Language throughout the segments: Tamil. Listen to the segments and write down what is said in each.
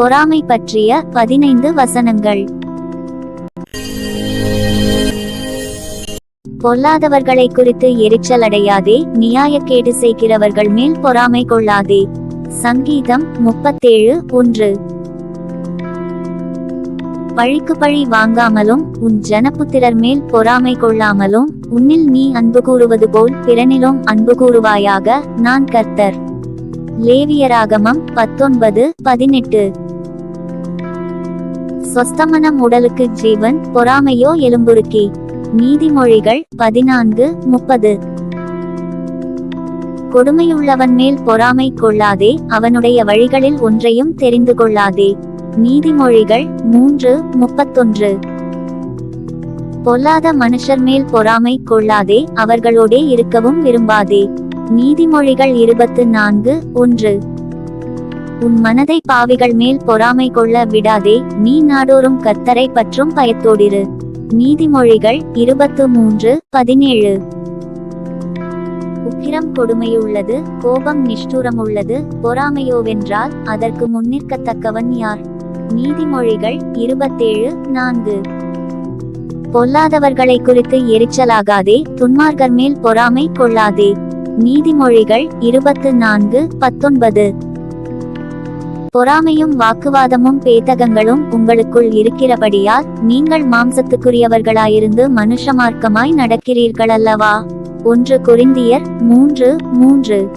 பொறாமை பற்றிய பதினைந்து வசனங்கள். பொல்லாதவர்களை குறித்து எரிச்சல் அடையாதே நியாயக்கேடு செய்கிறவர்கள் மேல் பொறாமை கொள்ளாதே. சங்கீதம் முப்பத்தேழு ஒன்று. பழிக்கு பழி வாங்காமலும் உன் ஜனப்புத்திரர் மேல் பொறாமை கொள்ளாமலும் உன்னில் நீ அன்பு கூறுவது போல் பிறனிலும் அன்பு கூறுவாயாக நான் கர்த்தர். லேவியராகமம் பத்தொன்பது பதினெட்டு. சொஸ்தமனம் உடலுக்கு ஜீவன் பொறாமையோ எலும்புருக்கி நீதிமொழிகள் பதினான்கு முப்பது. கொடுமையுள்ளவன் மேல் பொறாமை கொள்ளாதே அவனுடைய வழிகளில் ஒன்றையும் தெரிந்து கொள்ளாதே. நீதிமொழிகள் மூன்று முப்பத்தொன்று. பொல்லாத மனுஷர் மேல் பொறாமை கொள்ளாதே அவர்களோடே இருக்கவும் விரும்பாதே. நீதிமொழிகள் இருபத்து நான்கு ஒன்று. உன் மனதை பாவிகள் மேல் பொறாமை கொள்ள விடாதே நீ நாடோறும் கத்தரை பற்றும் பயத்தோடிரு. நீதிமொழிகள் இருபத்து மூன்று பதினேழு. உக்கிரம் கொடுமையுள்ளது கோபம் நிஷ்டூரமுள்ளது பொறாமையோவென்றால் அதற்கு முன்னிற்கத்தக்கவன் யார்? நீதிமொழிகள் இருபத்தேழு நான்கு. பொல்லாதவர்களை குறித்து எரிச்சலாகாதே துன்மார்கர் மேல் பொறாமை கொள்ளாதே. நீதிமொழிகள் இருபத்து நான்கு பத்தொன்பது. பொறாமையும் வாக்குவாதமும் பேதகங்களும் உங்களுக்குள் இருக்கிறபடியால் நீங்கள் மாம்சத்துக்குரியவர்களாயிருந்து மனுஷமார்க்கமாய் நடக்கிறீர்கள் அல்லவா ஒன்று கொரிந்தியர் மூன்று மூன்று.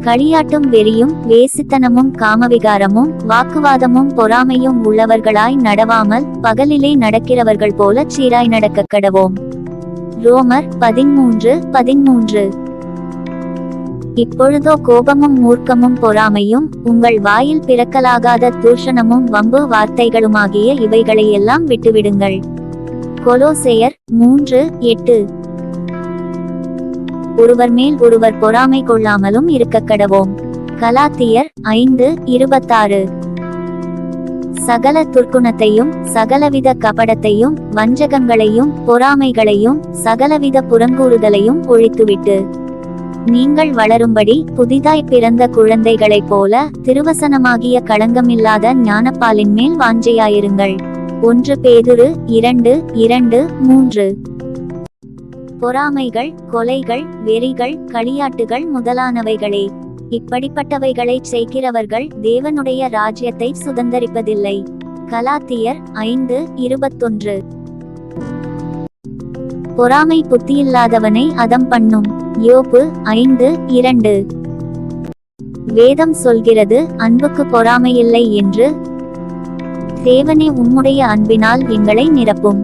களியாட்டும் வெறியும் வேசித்தனமும் காமவிகாரமும் வாக்குவாதமும் பொறாமையும் உள்ளவர்களாய் நடவாமல் பகலிலே நடக்கிறவர்கள் போல சீராய் நடக்க கடவோம் ரோமர் பதிமூன்று பதிமூன்று. இப்பொழுதோ கோபமும் மூர்க்கமும் பொறாமையும் உங்கள் வாயில் பிறக்கலாகாத தூஷணமும் வம்பு வார்த்தைகளுமாகிய இவைகளையெல்லாம் விட்டுவிடுங்கள். கொலோசேயர் மூன்று எட்டு. ஒருவர் மேல் ஒருவர் பொறாமை கொள்ளாமலும் இருக்க கடவோம். கலாத்தியர் ஐந்து இருபத்தாறு. சகல துர்க்குணத்தையும் சகலவித கபடத்தையும் வஞ்சகங்களையும் பொறாமைகளையும் சகலவித புறங்கூறுதலையும் ஒழித்துவிட்டு நீங்கள் வளரும்படி புதிதாய் பிறந்த குழந்தைகளைப் போல திருவசனமாகிய களங்கமில்லாத ஞானப்பாலின் மேல் வாஞ்சையாயிருங்கள். ஒன்று பேதுரு இரண்டு இரண்டு மூன்று. பொறாமைகள் கொலைகள் வெறிகள் களியாட்டுகள் முதலானவைகளே. இப்படிப்பட்டவைகளைச் செய்கிறவர்கள் தேவனுடைய ராஜ்யத்தை சுதந்தரிப்பதில்லை. கலாத்தியர் ஐந்து இருபத்தொன்று. பொறாமை புத்தியில்லாதவனை அதம் பண்ணும். யோபு ஐந்து இரண்டு. வேதம் சொல்கிறது அன்புக்கு பொறாமை இல்லை என்று. தேவனே உம்முடைய அன்பினால் எங்களை நிரப்பும்.